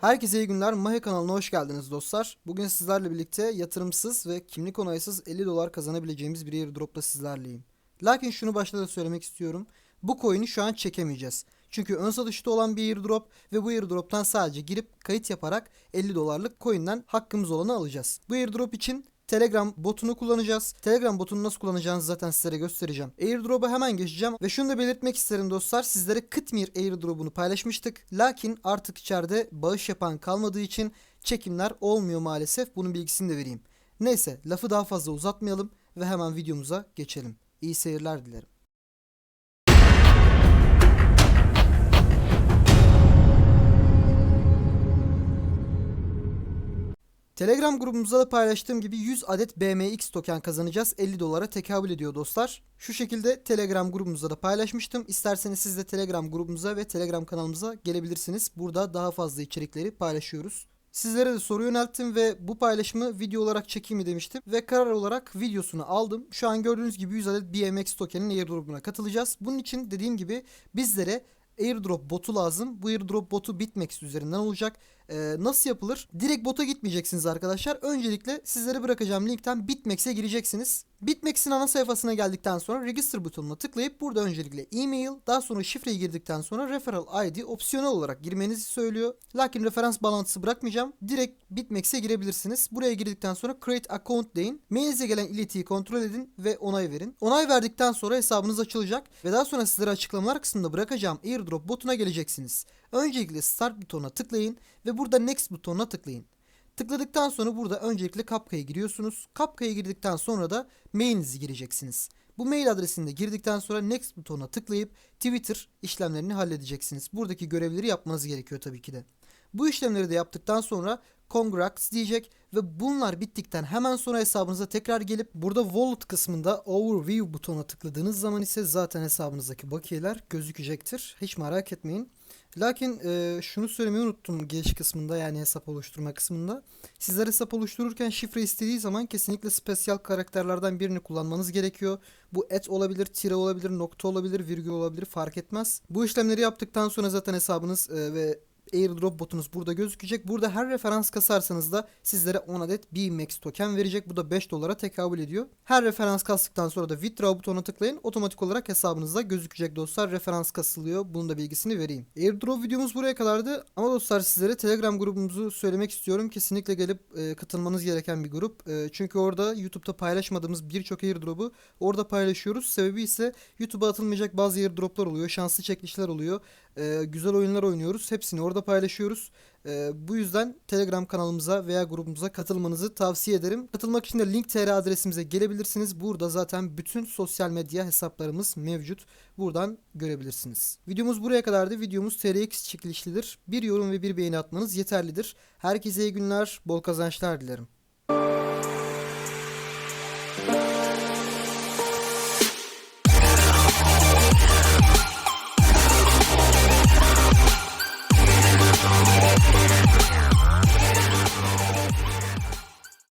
Herkese iyi günler. Mahe kanalına hoş geldiniz dostlar. Bugün sizlerle birlikte yatırımsız ve kimlik onaysız 50 dolar kazanabileceğimiz bir airdropla sizlerleyim. Lakin şunu başta da söylemek istiyorum. Bu coin'i şu an çekemeyeceğiz. Çünkü ön satışta olan bir airdrop ve bu airdrop'tan sadece girip kayıt yaparak 50 dolarlık coin'den hakkımız olanı alacağız. Bu airdrop için Telegram botunu kullanacağız. Telegram botunu nasıl kullanacağınızı zaten sizlere göstereceğim. Airdrop'a hemen geçeceğim ve şunu da belirtmek isterim dostlar. Sizlere Kıtmir airdrop'unu paylaşmıştık. Lakin artık içeride bağış yapan kalmadığı için çekimler olmuyor maalesef. Bunun bilgisini de vereyim. Neyse lafı daha fazla uzatmayalım ve hemen videomuza geçelim. İyi seyirler dilerim. Telegram grubumuzda da paylaştığım gibi 100 adet BMX token kazanacağız. 50 dolara tekabül ediyor dostlar. Şu şekilde Telegram grubumuzda da paylaşmıştım. İsterseniz siz de Telegram grubumuza ve Telegram kanalımıza gelebilirsiniz. Burada daha fazla içerikleri paylaşıyoruz. Sizlere de soru yönelttim ve bu paylaşımı video olarak çekeyim mi demiştim. Ve karar olarak videosunu aldım. Şu an gördüğünüz gibi 100 adet BMX tokenin airdrop'una katılacağız. Bunun için dediğim gibi bizlere airdrop botu lazım. Bu airdrop botu Bitmex üzerinden olacak. Ee, nasıl yapılır? Direkt bota gitmeyeceksiniz arkadaşlar. Öncelikle sizlere bırakacağım linkten Bitmex'e gireceksiniz. Bitmex'in ana sayfasına geldikten sonra Register butonuna tıklayıp burada öncelikle e-mail, daha sonra şifreyi girdikten sonra Referral ID opsiyonel olarak girmenizi söylüyor. Lakin referans bağlantısı bırakmayacağım. Direkt Bitmex'e girebilirsiniz. Buraya girdikten sonra Create Account deyin. Mailinize gelen iletiyi kontrol edin ve onay verin. Onay verdikten sonra hesabınız açılacak ve daha sonra sizlere açıklamalar kısmında bırakacağım airdrop botuna geleceksiniz. Öncelikle Start butonuna tıklayın ve burada Next butonuna tıklayın. Tıkladıktan sonra burada öncelikle Kapka'ya giriyorsunuz. Kapka'ya girdikten sonra da mailinizi gireceksiniz. Bu mail adresini de girdikten sonra Next butonuna tıklayıp Twitter işlemlerini halledeceksiniz. Buradaki görevleri yapmanız gerekiyor tabii ki de. Bu işlemleri de yaptıktan sonra Congrats diyecek ve bunlar bittikten hemen sonra hesabınıza tekrar gelip burada Wallet kısmında Overview butonuna tıkladığınız zaman ise zaten hesabınızdaki bakiyeler gözükecektir. Hiç merak etmeyin. Lakin e, şunu söylemeyi unuttum giriş kısmında yani hesap oluşturma kısmında. Sizler hesap oluştururken şifre istediği zaman kesinlikle spesiyal karakterlerden birini kullanmanız gerekiyor. Bu et olabilir, tire olabilir, nokta olabilir, virgül olabilir fark etmez. Bu işlemleri yaptıktan sonra zaten hesabınız e, ve airdrop botunuz burada gözükecek. Burada her referans kasarsanız da sizlere 10 adet BMAX token verecek. Bu da 5 dolara tekabül ediyor. Her referans kastıktan sonra da withdraw butonuna tıklayın. Otomatik olarak hesabınızda gözükecek dostlar. Referans kasılıyor. Bunun da bilgisini vereyim. Airdrop videomuz buraya kadardı. Ama dostlar sizlere Telegram grubumuzu söylemek istiyorum. Kesinlikle gelip e, katılmanız gereken bir grup. E, çünkü orada YouTube'da paylaşmadığımız birçok airdrop'u orada paylaşıyoruz. Sebebi ise YouTube'a atılmayacak bazı airdroplar oluyor. Şanslı çekilişler oluyor. E, güzel oyunlar oynuyoruz. Hepsini orada paylaşıyoruz. E, bu yüzden Telegram kanalımıza veya grubumuza katılmanızı tavsiye ederim. Katılmak için de link.tr adresimize gelebilirsiniz. Burada zaten bütün sosyal medya hesaplarımız mevcut. Buradan görebilirsiniz. Videomuz buraya kadardı. Videomuz TRX çekilişlidir. Bir yorum ve bir beğeni atmanız yeterlidir. Herkese iyi günler, bol kazançlar dilerim.